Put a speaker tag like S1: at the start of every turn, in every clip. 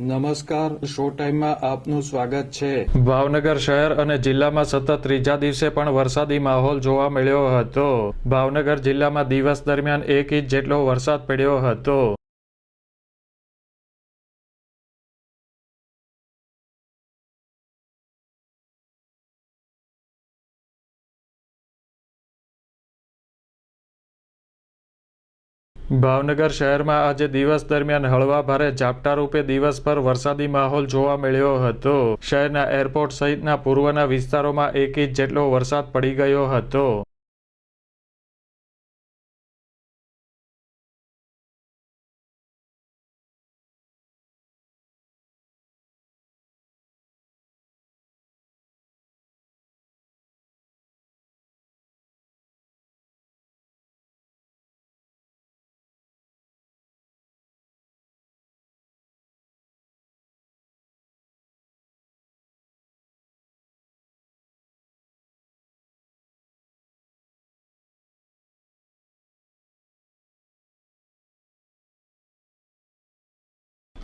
S1: નમસ્કાર શો ટાઈમમાં આપનું સ્વાગત છે.
S2: ભાવનગર શહેર અને જિલ્લામાં સતત ત્રીજા દિવસે પણ વરસાદી માહોલ જોવા મળ્યો હતો. ભાવનગર જિલ્લામાં દિવસ દરમિયાન એક ઇંચ જેટલો વરસાદ પડ્યો હતો. ભાવનગર શહેરમાં આજે દિવસ દરમિયાન હળવા ભારે ઝાપટા રૂપે દિવસભર વરસાદી માહોલ જોવા મળ્યો હતો. શહેરના એરપોર્ટ સહિતના પૂર્વના વિસ્તારોમાં એક ઇંચ જેટલો વરસાદ પડી ગયો હતો.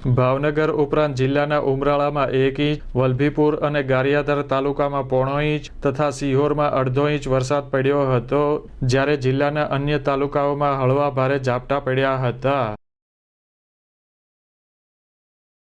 S2: ભાવનગર ઉપરાંત જિલ્લાના ઉમરાળામાં એક ઇંચ, વલભીપુર અને ગારિયાધાર તાલુકામાં પોણો ઇંચ તથા સિહોરમાં અડધો ઇંચ વરસાદ પડ્યો હતો, જ્યારે જિલ્લાના અન્ય તાલુકાઓમાં હળવા ભારે ઝાપટા પડ્યા હતા.